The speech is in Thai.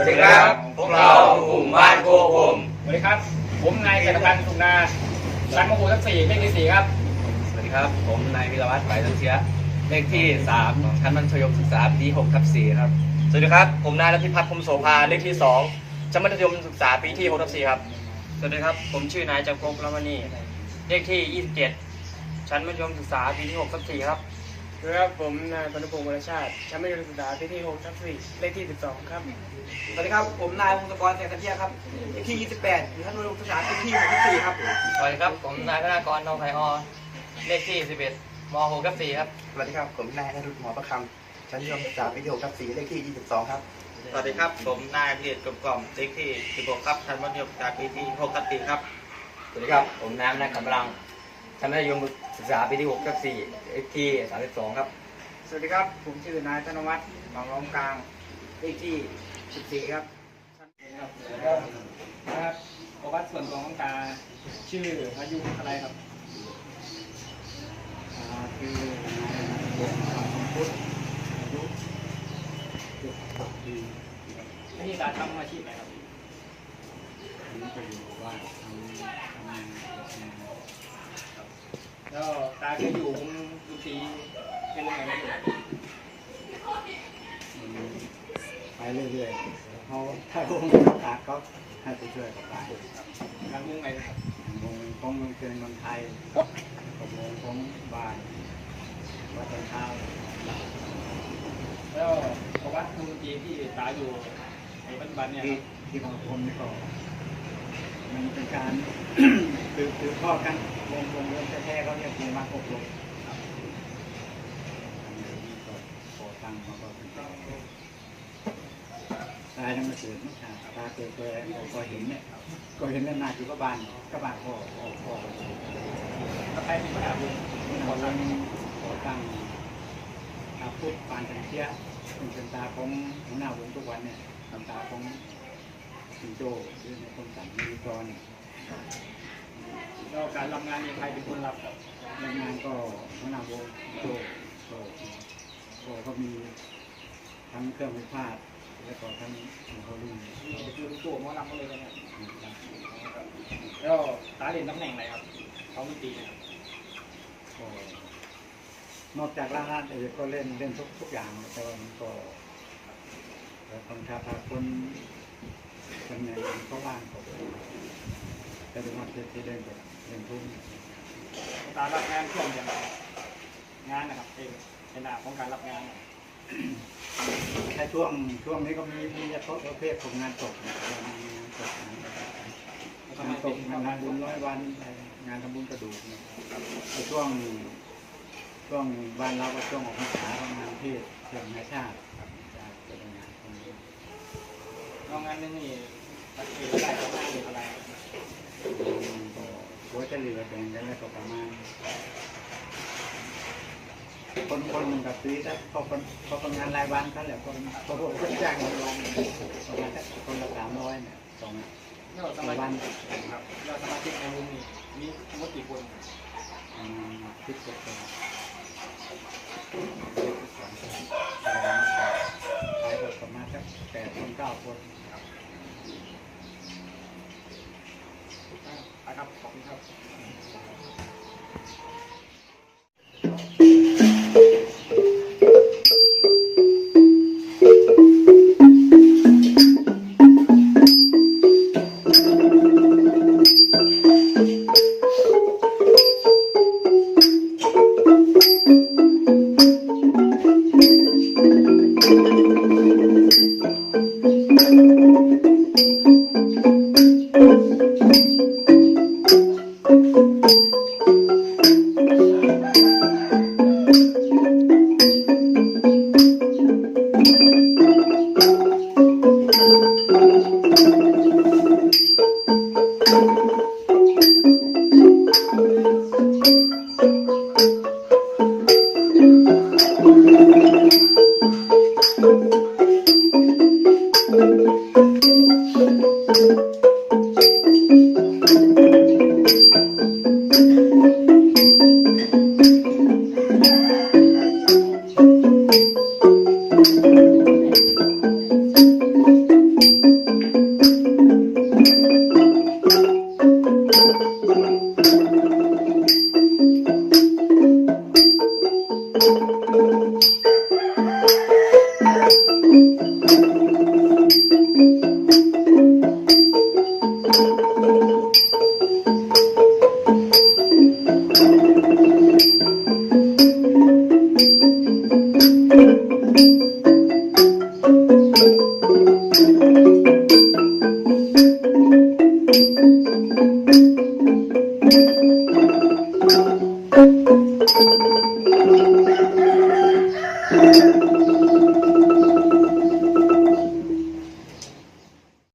วัสดีครับ พวกเรากลุ่มบ้านโคกผมสวัสดีครับ ผมนายเศรษฐพันธ์สุขนาชั้นม .6 ทับ4เลขที่4ครับ สวัสดีครับ ผมนายวิรวัฒน์ไหวตังเชื้อเลขที่3ชั้นมัธยมศึกษาปีที่6ทับ4ครับ สวัสดีครับ ผมนายรัติพัฒน์พรหมโสภาเลขที่2ชั้นมัธยมศึกษาปีที่6ทับ4ครับ สวัสดีครับ ผมชื่อนายจักรภพละมณีเลขที่27ชั้นมัธยมศึกษาปีที่6ทับ4ครับสวัสดี ครับผมนายพนุพงศ์วรชาติชั้นมัธยมศึกษาปีที่6ทับ4เลขที่ 12 ครับสวัสดีครับ ผมนายวงศกรแสงตะเทียครับเลขที่ 28อยู่ท่านนุศึกษาปีที่64ครับ สวัสดีครับ ผมนายธนากรทองไทยอเลขที่ 11ม6ทับ4ครับ สวัสดีครับ ผมนายนรุตหมอประคำชั้นมัธยมศึกษาปีที่6ทับ4เลขที่ 22 ครับ สวัสดีครับ ผมนายเพียรกลมกล่อมเลขที่ 16 ครับชั้นมัธยมศึกษาปีที่6ทับ4ครับ สวัสดีครับ ผมน้ำนายกำลังชั้นมัธยม ศึกษาปีที่6ทับ4เลขที่32 ครับ สวัสดีครับ ผมชื่อนายธนวัฒน์หนองล้อมกลางเลขที่14 ครับครับประวัติส่วนตัวของตา ชื่ออายุอะไรครับคือนายพุทธอายุ76ปีวิธีการทำอาชีพอะไรครับผมก็อยู่ว่านทำทำงานทำงาน แล้วตาเคยอยู่วงดนตรีเป็นยังไงบ้างไปเรื่อยๆเขาถ้าวงขาดเขาให้ไปช่วยเขาไปทางวงไหนนะครับวงของเมืองเกินเมืองไทยกับวงของบ้านวัดตอนเช้าแล้วประวัติดนตรีที่ตาอยู่ในปัจจุบันเนี่ยที่รับที่ของคนนี่ก็มันเป็นการ คือคือพ่อกันวงวงเริ่มแท้ๆเขาเรียกวงรักอบรมอันนี้ก็พอตั้งมาก็เป็นการตายแล้วมาเกิดไม่ใช่ตาเกิดก็ก็เห็นเนี่ยก็เห็นแล้วนาอยู่กับานกับานพ่อพ่อพ่อแล้วใครเป็นประธานวงขอตั้งขอตั้งอาพุทธปานกันเทียเป็นตาของหัวหน้าวงทุกวันเนี่ยตาของสิงโตหรือในคนสั่งมีกร แล้วการรับงานเนี่ยใครเป็นคนรับครับแรงงานก็หัวหน้าวงโจโจโจก็มีทั้งเครื่องมือพาดแล้วก็ทั้งเขาลุ่มคือตัวหมอลำก็เลยนะครับแล้วตาเรียนตำแหน่งอะไรครับเขาดนตรีนะครับก็นอกจากร้านอาหารเองก็เล่นเล่นทุกทุกอย่างแต่ว่ามันก็แต่คนชาพาคนคนไหนเขาว่างก็ แต่ดูว่าที่เล่นก็เล่นทุ่งตารับงานช่วงย่างไรงานนะครับเป็นเป็นหน้าของการรับงานแค่ช่วงช่วงนี้ก็มีมีเฉพาะประเภทของงานศพนะครับมีงานศพงานแล้วงานศเป็พงานบุญร้อยวันงานทำบุญกระดูกนะครับแต่ช่วงช่วงบ้านเราก็ช่วงของภาษาของงานเทศเรื่องงานชาติจะเป็นงานตรงนี้งานนึงนี่ ตัดเองได้ประมาณเท่าไหร่ครับก็จะเหลือแบ่งกันแล้วก็ประมาณคนคนหนึ่งกับซื้อถ้าเขาคนเขาคนงานรายวันเขาแหละคนคนพวกคนจ้างรายวันประมาณสักคนละสามร้อยเนี่ยสองแล้วสต่อมาวัชินกครับแล้วสมาชิกในวงนี้มีทั้งหมดกี่คนอืมคิดกดคนขายหมดประมาณสักแปดคนเก้าคน อ่า ครับขอบคุณครับ